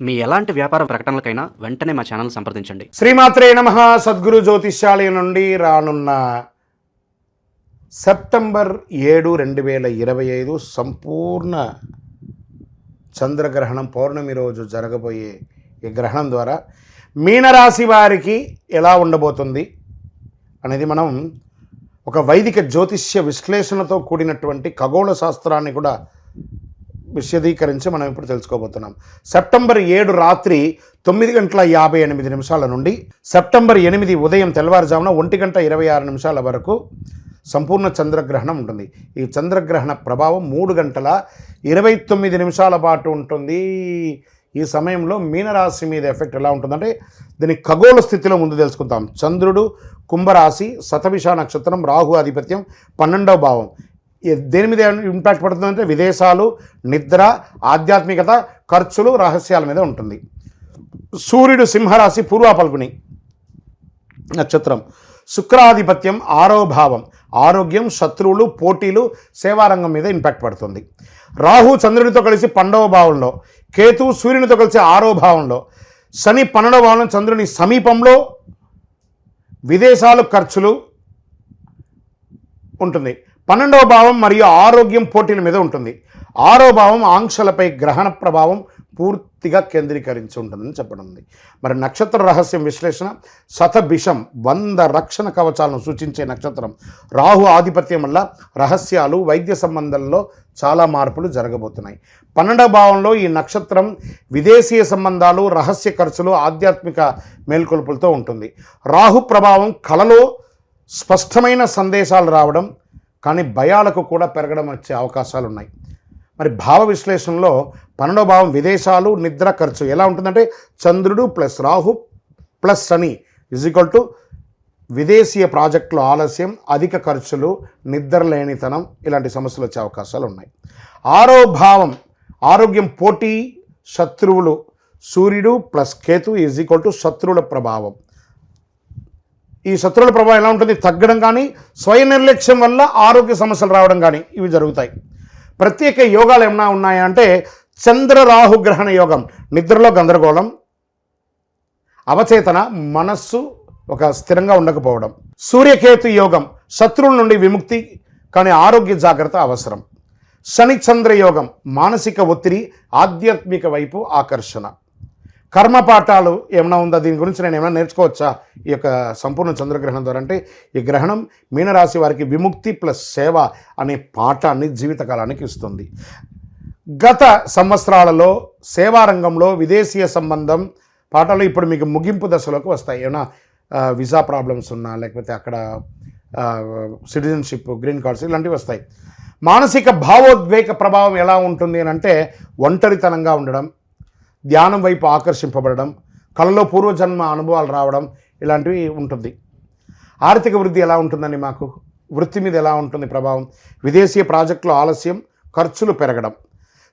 మీ ఎలాంటి వ్యాపార ప్రకటనలకైనా వెంటనే మా ఛానల్ సంప్రదించండి. శ్రీమాత్రే నమ సద్గురు జ్యోతిష్యాలయం నుండి రానున్న సెప్టెంబర్ ఏడు రెండు వేల ఇరవై ఐదు సంపూర్ణ చంద్రగ్రహణం పౌర్ణమి రోజు జరగబోయే ఈ గ్రహణం ద్వారా మీనరాశి వారికి ఎలా ఉండబోతుంది అనేది మనం ఒక వైదిక జ్యోతిష్య విశ్లేషణతో కూడినటువంటి ఖగోళ శాస్త్రాన్ని కూడా విశదీకరించి మనం ఇప్పుడు తెలుసుకోబోతున్నాం. సెప్టెంబర్ ఏడు రాత్రి తొమ్మిది గంటల యాభై ఎనిమిది నిమిషాల నుండి సెప్టెంబర్ ఎనిమిది ఉదయం తెల్లవారుజామున ఒంటి గంట ఇరవై ఆరు నిమిషాల వరకు సంపూర్ణ చంద్రగ్రహణం ఉంటుంది. ఈ చంద్రగ్రహణ ప్రభావం మూడు గంటల ఇరవై తొమ్మిది నిమిషాల పాటు ఉంటుంది. ఈ సమయంలో మీనరాశి మీద ఎఫెక్ట్ ఎలా ఉంటుందంటే దీని ఖగోళ స్థితిలో ముందు తెలుసుకుంటాం చంద్రుడు కుంభరాశి శతభిష నక్షత్రం రాహు ఆధిపత్యం పన్నెండవ భావం. దేని మీద ఇంపాక్ట్ పడుతుందంటే విదేశాలు నిద్ర ఆధ్యాత్మికత ఖర్చులు రహస్యాల మీద ఉంటుంది. సూర్యుడు సింహరాశి పూర్వ పల్గుని నక్షత్రం. శుక్రాధిపత్యం ఆరో భావం. ఆరోగ్యం శత్రువులు పోటీలు సేవారంగం మీద ఇంపాక్ట్ పడుతుంది. రాహు చంద్రునితో కలిసి పండవ భావంలో. కేతు సూర్యునితో కలిసి ఆరో భావంలో. శని పన్నెండవ భావంలో చంద్రుని సమీపంలో. విదేశాలు ఖర్చులు ఉంటుంది. పన్నెండవ భావం మరియు ఆరోగ్యం పోటీల మీద ఉంటుంది. ఆరో భావం ఆంక్షలపై గ్రహణ ప్రభావం పూర్తిగా కేంద్రీకరించి ఉంటుందని చెప్పడం ఉంది. మరి నక్షత్ర రహస్యం విశ్లేషణ శతభిషం వంద రక్షణ కవచాలను సూచించే నక్షత్రం రాహు ఆధిపత్యం వల్ల రహస్యాలు వైద్య సంబంధంలో చాలా మార్పులు జరగబోతున్నాయి. పన్నెండవ భావంలో ఈ నక్షత్రం విదేశీయ సంబంధాలు రహస్య ఖర్చులు ఆధ్యాత్మిక మేల్కొల్పులతో ఉంటుంది. రాహు ప్రభావం కలలో స్పష్టమైన సందేశాలు రావడం కానీ భయాలకు కూడా పెరగడం వచ్చే అవకాశాలు ఉన్నాయి మరి భావ విశ్లేషణలో పన్నెండో భావం విదేశాలు నిద్ర ఖర్చు ఎలా ఉంటుందంటే చంద్రుడు plus Rahu plus Shani is equal to విదేశీయ ప్రాజెక్టులు ఆలస్యం అధిక ఖర్చులు నిద్ర లేనితనం ఇలాంటి సమస్యలు వచ్చే అవకాశాలు ఉన్నాయి ఆరో భావం ఆరోగ్యం పోటీ శత్రువులు సూర్యుడు plus Ketu is equal to శత్రువుల ప్రభావం. ఈ శత్రువుల ప్రభావం ఎలా ఉంటుంది? తగ్గడం కానీ స్వయం నిర్లక్ష్యం వల్ల ఆరోగ్య సమస్యలు రావడం కానీ ఇవి జరుగుతాయి. ప్రత్యేక యోగాలు ఏమైనా ఉన్నాయా అంటే చంద్ర రాహు గ్రహణ యోగం నిద్రలో గందరగోళం అవచేతన మనస్సు ఒక స్థిరంగా ఉండకపోవడం సూర్యకేతు యోగం శత్రువుల నుండి విముక్తి కానీ ఆరోగ్య జాగ్రత్త అవసరం శని చంద్ర యోగం మానసిక ఒత్తిడి ఆధ్యాత్మిక వైపు ఆకర్షణ. కర్మపాఠాలు ఏమైనా ఉందా? దీని గురించి నేను ఏమైనా నేర్చుకోవచ్చా? ఈ యొక్క సంపూర్ణ చంద్రగ్రహణం ద్వారా అంటే ఈ గ్రహణం మీనరాశి వారికి విముక్తి ప్లస్ సేవ అనే పాఠాన్ని జీవితకాలానికి ఇస్తుంది. గత సంవత్సరాలలో సేవారంగంలో విదేశీయ సంబంధం పాఠాలు ఇప్పుడు మీకు ముగింపు దశలోకి వస్తాయి. ఏమైనా వీసా ప్రాబ్లమ్స్ ఉన్నా లేకపోతే అక్కడ సిటిజన్షిప్ గ్రీన్ కార్డ్స్ ఇలాంటివి వస్తాయి. మానసిక భావోద్వేగ ప్రభావం ఎలా ఉంటుంది అని అంటే ఒంటరితనంగా ఉండడం ధ్యానం వైపు ఆకర్షింపబడడం కళలో పూర్వజన్మ అనుభవాలు రావడం ఇలాంటివి ఉంటుంది. ఆర్థిక వృద్ధి ఎలా ఉంటుందండి మాకు? వృత్తి మీద ఎలా ఉంటుంది ప్రభావం? విదేశీయ ప్రాజెక్టులు ఆలస్యం ఖర్చులు పెరగడం.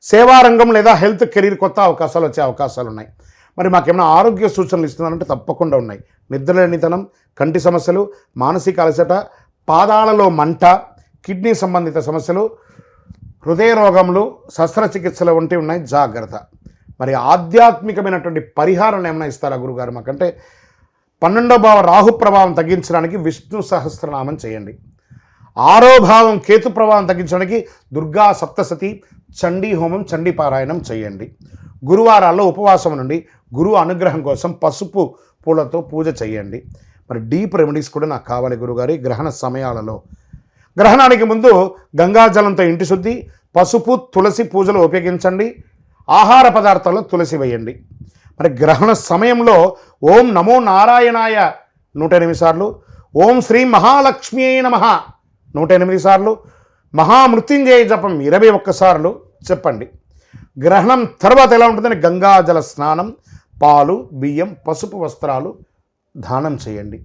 సేవారంగం లేదా హెల్త్ కెరీర్ కొత్త అవకాశాలు వచ్చే అవకాశాలు ఉన్నాయి. మరి మాకేమైనా ఆరోగ్య సూచనలు ఇస్తున్నారంటే తప్పకుండా ఉన్నాయి. నిద్రలేనితనం కంటి సమస్యలు మానసిక అలసట పాదాలలో మంట కిడ్నీ సంబంధిత సమస్యలు హృదయ రోగములు శస్త్రచికిత్సలు వంటివి ఉన్నాయి. జాగ్రత్త. మరి ఆధ్యాత్మికమైనటువంటి పరిహారాలు ఏమైనా ఇస్తారా గురుగారు మాకంటే? పన్నెండో భావ రాహు ప్రభావం తగ్గించడానికి విష్ణు సహస్రనామం చేయండి. ఆరో భావం కేతు ప్రభావం తగ్గించడానికి దుర్గా సప్తసతి చండీ హోమం చండీ పారాయణం చేయండి. గురువారాల్లో ఉపవాసం నుండి గురువు అనుగ్రహం కోసం పసుపు పూలతో పూజ చేయండి. మరి డీప్ రెమెడీస్ కూడా నాకు కావాలి గురుగారి గ్రహణ సమయాలలో. గ్రహణానికి ముందు గంగాజలంతో ఇంటి శుద్ధి పసుపు తులసి పూజలు ఉపయోగించండి. ఆహార పదార్థాల్లో తులసి వేయండి మరి గ్రహణ సమయంలో ఓం నమో నారాయణాయ నూట ఎనిమిది సార్లు ఓం శ్రీ మహాలక్ష్మి నమ నూట ఎనిమిది సార్లు మహామృత్యుంజయ జపం ఇరవై ఒక్కసార్లు చెప్పండి. గ్రహణం తర్వాత ఎలా ఉంటుందని గంగాజల స్నానం పాలు బియ్యం పసుపు వస్త్రాలు దానం చేయండి.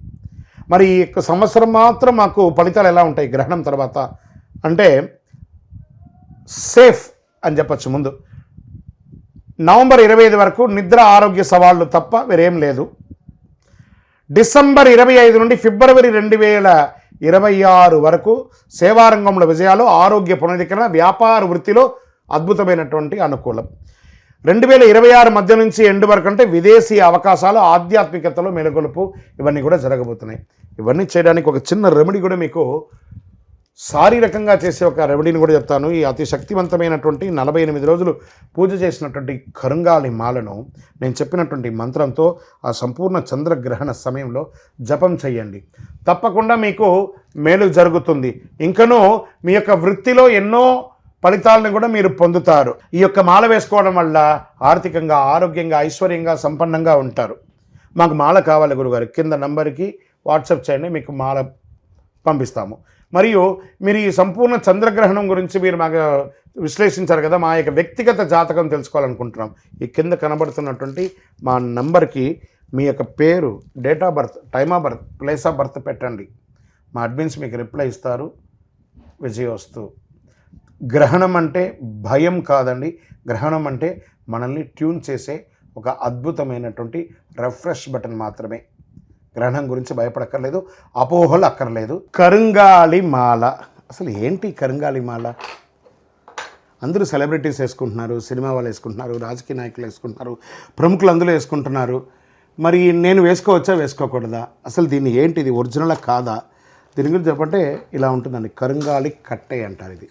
మరి ఈ యొక్క సంవత్సరం మాత్రం మాకు ఫలితాలు ఎలా ఉంటాయి గ్రహణం తర్వాత? అంటే సేఫ్ అని చెప్పచ్చు ముందు. నవంబర్ ఇరవై ఐదు వరకు నిద్ర ఆరోగ్య సవాళ్ళు తప్ప వేరేం లేదు. డిసెంబర్ ఇరవై ఐదు నుండి ఫిబ్రవరి రెండు వేల ఇరవై ఆరు వరకు సేవారంగంలో విజయాలు ఆరోగ్య పునరుద్ధరణ వ్యాపార వృత్తిలో అద్భుతమైనటువంటి అనుకూలం. రెండు వేల ఇరవై ఆరు మధ్య నుంచి ఎండు వరకు అంటే విదేశీ అవకాశాలు ఆధ్యాత్మికతలో మెలగొలుపు ఇవన్నీ కూడా జరగబోతున్నాయి. ఇవన్నీ చేయడానికి ఒక చిన్న రెమెడీ కూడా మీకు శారీరకంగా చేసే ఒక రెమెడీని కూడా చెప్తాను. ఈ అతి శక్తివంతమైనటువంటి నలభై ఎనిమిది రోజులు పూజ చేసినటువంటి కరుంగాలి మాలను నేను చెప్పినటువంటి మంత్రంతో ఆ సంపూర్ణ చంద్రగ్రహణ సమయంలో జపం చేయండి. తప్పకుండా మీకు మేలు జరుగుతుంది. ఇంకనూ మీ యొక్క వృత్తిలో ఎన్నో ఫలితాలను కూడా మీరు పొందుతారు. ఈ యొక్క మాల వేసుకోవడం వల్ల ఆర్థికంగా ఆరోగ్యంగా ఐశ్వర్యంగా సంపన్నంగా ఉంటారు. మాకు మాల కావాలి గురుగారు. కింద నంబర్కి వాట్సాప్ చేయండి మీకు మాల పంపిస్తాము. మరియు మీరు ఈ సంపూర్ణ చంద్రగ్రహణం గురించి మీరు మాకు విశ్లేషించారు కదా మా యొక్క వ్యక్తిగత జాతకం తెలుసుకోవాలనుకుంటున్నాం. ఈ కింద కనబడుతున్నటువంటి మా నంబర్కి మీ యొక్క పేరు date of birth time of birth place of birth పెట్టండి. మా అడ్మిన్స్ మీకు రిప్లై ఇస్తారు. విజయోస్తు గ్రహణం అంటే భయం కాదండి. గ్రహణం అంటే మనల్ని ట్యూన్ చేసే ఒక అద్భుతమైనటువంటి రిఫ్రెష్ బటన్ మాత్రమే. గ్రహణం గురించి భయపడక్కర్లేదు అపోహలు అక్కర్లేదు. కరుంగాలి మాల అసలు ఏంటి కరుంగాలి మాల అందరూ సెలబ్రిటీస్ వేసుకుంటున్నారు సినిమా వాళ్ళు వేసుకుంటున్నారు రాజకీయ నాయకులు వేసుకుంటున్నారు ప్రముఖులు అందరూ వేసుకుంటున్నారు. మరి నేను వేసుకోవచ్చా వేసుకోకూడదా? అసలు దీన్ని ఏంటి ఇది ఒరిజినల్ కాదా? దీని గురించి చెప్పంటే ఇలా ఉంటుందండి కరుంగాలి కట్టే అంటారు ఇది.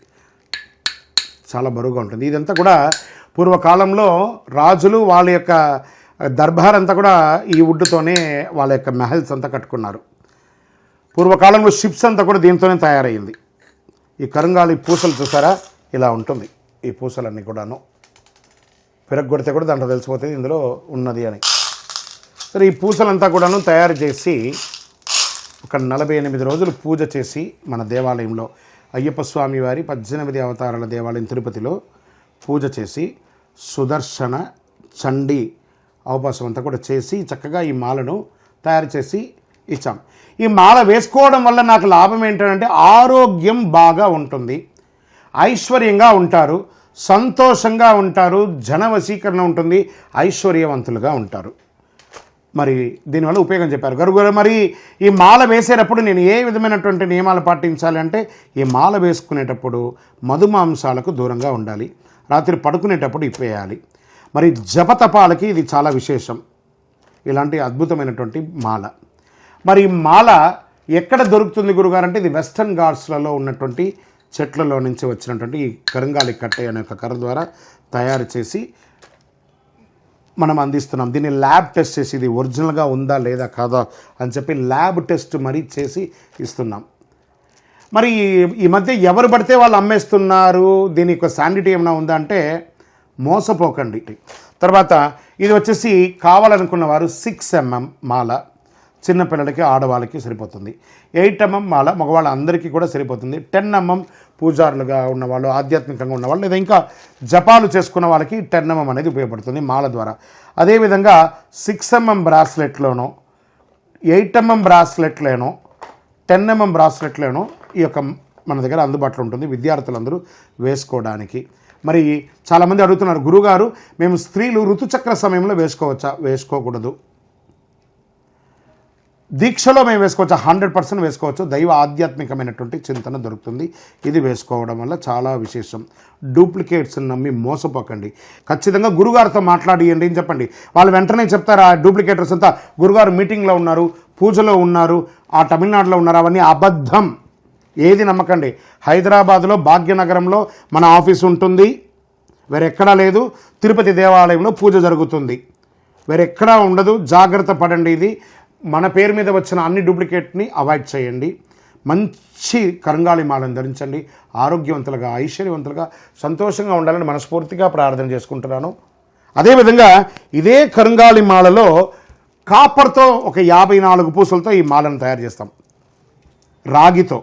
చాలా బరువుగా ఉంటుంది. ఇదంతా కూడా పూర్వకాలంలో రాజులు వాళ్ళ యొక్క దర్బార్ అంతా కూడా ఈ వుడ్తోనే వాళ్ళ యొక్క మెహల్స్ అంతా కట్టుకున్నారు. పూర్వకాలంలో షిప్స్ అంతా కూడా దీంతోనే తయారయ్యింది. ఈ కరుంగాలి పూసలు చూసారా? ఇలా ఉంటుంది. ఈ పూసలన్నీ కూడాను. పిరగొడితే కూడా దాంట్లో తెలిసిపోతుంది ఇందులో ఉన్నది అని. సరే ఈ పూసలంతా కూడాను తయారు చేసి ఒక నలభై ఎనిమిది రోజులు పూజ చేసి మన దేవాలయంలో అయ్యప్ప స్వామి వారి పద్దెనిమిది అవతారాల దేవాలయం తిరుపతిలో పూజ చేసి సుదర్శన చండీ అవకాశం అంతా కూడా చేసి చక్కగా ఈ మాలను తయారు చేసి ఇచ్చాం. ఈ మాల వేసుకోవడం వల్ల నాకు లాభం ఏంటంటే ఆరోగ్యం బాగా ఉంటుంది. ఐశ్వర్యంగా ఉంటారు. సంతోషంగా ఉంటారు. జన వశీకరణ ఉంటుంది. ఐశ్వర్యవంతులుగా ఉంటారు. మరి దీనివల్ల ఉపయోగం చెప్పారు. గరుగురు మరి ఈ మాల వేసేటప్పుడు నేను ఏ విధమైనటువంటి నియమాలు పాటించాలి అంటే ఈ మాల వేసుకునేటప్పుడు మధుమాంసాలకు దూరంగా ఉండాలి. రాత్రి పడుకునేటప్పుడు ఇప్పేయాలి. మరి జపతపాలకి ఇది చాలా విశేషం. ఇలాంటి అద్భుతమైనటువంటి మాల. మరి మాల ఎక్కడ దొరుకుతుంది గురుగారు అంటే ఇది వెస్టర్న్ ఘాట్స్లలో ఉన్నటువంటి చెట్లలో నుంచి వచ్చినటువంటి ఈ కరంగాలి కట్టె అనే ఒక కర్ర ద్వారా తయారు చేసి మనం అందిస్తున్నాం. దీన్ని ల్యాబ్ టెస్ట్ చేసి ఇది ఒరిజినల్గా ఉందా లేదా కాదా అని చెప్పి ల్యాబ్ టెస్ట్ మరీ చేసి ఇస్తున్నాం. మరి ఈ- ఈ మధ్య ఎవరు పడితే వాళ్ళు అమ్మేస్తున్నారు? దీని యొక్క శాండిటీ ఏమైనా ఉందా అంటే మోసపోకండి. తర్వాత ఇది వచ్చేసి కావాలనుకున్న వారు సిక్స్ ఎంఎం మాల. చిన్నపిల్లలకి ఆడవాళ్ళకి సరిపోతుంది. ఎయిట్ ఎంఎం మాల మగవాళ్ళ అందరికీ కూడా సరిపోతుంది. టెన్ ఎంఎం పూజారులుగా ఉన్నవాళ్ళు ఆధ్యాత్మికంగా ఉన్నవాళ్ళు లేదా ఇంకా జపాలు చేసుకున్న వాళ్ళకి టెన్ ఎంఎం అనేది ఉపయోగపడుతుంది మాల ద్వారా. అదేవిధంగా సిక్స్ ఎంఎం బ్రాస్లెట్లోనో ఎయిట్ ఎంఎం బ్రాస్లెట్లేనో టెన్ ఎంఎం బ్రాస్లెట్లేనో ఈ యొక్క మన దగ్గర అందుబాటులో ఉంటుంది. విద్యార్థులందరూ వేసుకోవడానికి. మరి చాలామంది అడుగుతున్నారు గురుగారు మేము స్త్రీలు ఋతుచక్ర సమయంలో వేసుకోవచ్చా? వేసుకోకూడదు. దీక్షలో మేము వేసుకోవచ్చు? హండ్రెడ్ పర్సెంట్ వేసుకోవచ్చు. దైవ ఆధ్యాత్మికమైనటువంటి చింతన దొరుకుతుంది. ఇది వేసుకోవడం వల్ల చాలా విశేషం. డూప్లికేట్స్ని నమ్మి మోసపోకండి. ఖచ్చితంగా గురుగారితో మాట్లాడియండి అని చెప్పండి. వాళ్ళు వెంటనే చెప్తారు ఆ డూప్లికేటర్స్ అంతా గురుగారు మీటింగ్లో ఉన్నారు పూజలో ఉన్నారు ఆ తమిళనాడులో ఉన్నారు అవన్నీ అబద్ధం. ఏది నమ్మకండి. హైదరాబాద్లో భాగ్యనగరంలో మన ఆఫీస్ ఉంటుంది. వేరెక్కడా లేదు. తిరుపతి దేవాలయంలో పూజ జరుగుతుంది. వేరెక్కడా ఉండదు. జాగ్రత్త పడండి ఇది. మన పేరు మీద వచ్చిన అన్ని డూప్లికేట్ని అవాయిడ్ చేయండి. మంచి కరంగాళి మాలను ధరించండి. ఆరోగ్యవంతులుగా ఐశ్వర్యవంతులుగా సంతోషంగా ఉండాలని మనస్ఫూర్తిగా ప్రార్థన చేసుకుంటున్నాను. అదేవిధంగా ఇదే కరంగాళి మాలలో కాపర్తో ఒక యాభై నాలుగు పూసలతో ఈ మాలను తయారు చేస్తాం. రాగితో.